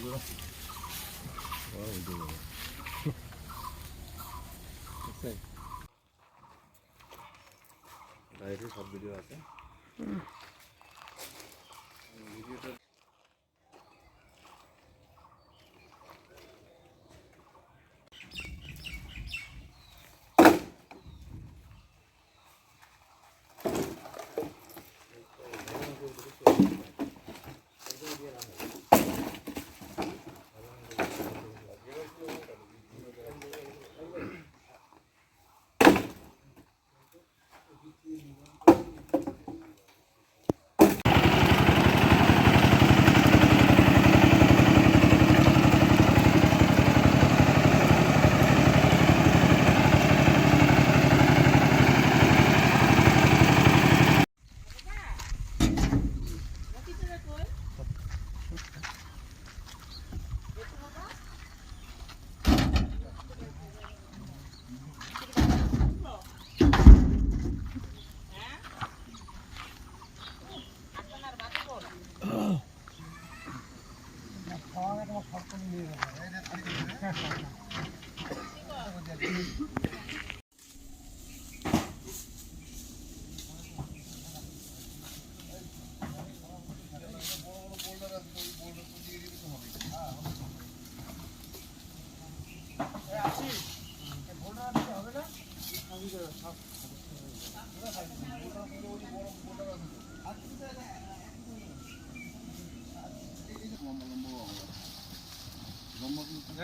이거 와 이거 됐어 나이를 잡으려 하세요? 응.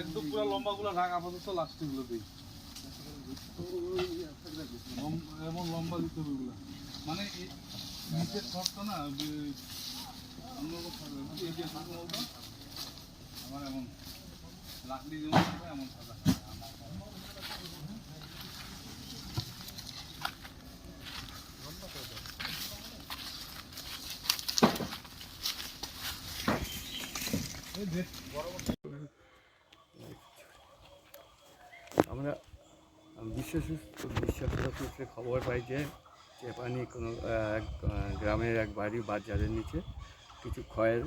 একদম পুরো লম্বা গুলো রাখ আপাতত লাস্টে গুলো দিই এমন লম্বা দিতে হবে ওগুলো মানে নিচের খড়টা না? এই যে আমার এমন লাকড়ি যেমন এমন সাদা আমরা বিশেষ বিশ্বাসের সূত্রে খবর পাই যে চেপানি কোনো এক গ্রামের এক বাড়ি বাজারের নিচে কিছু ক্ষয়ের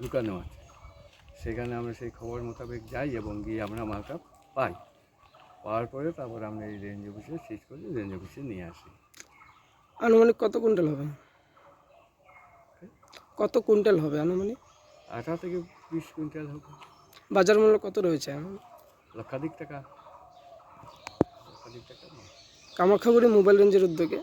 লুকানো আছে। সেখানে আমরা সেই খবর মোতাবেক যাই এবং গিয়ে আমরা মালটা পাই। পাওয়ার পরে তারপর আমরা এই রেঞ্জ অফিসে শেষ করে রেঞ্জ অফিসে নিয়ে আসি। আনুমানিক কত কুইন্টাল হবে? কত কুইন্টাল হবে আনুমানিক? আঠা থেকে বিশ কুইন্টাল হবে। বাজার মূল্য কত রয়েছে লক্ষাধিক টাকা। কামাখ্যাগুড়ি মোবাইল রেঞ্জের উদ্যোগে।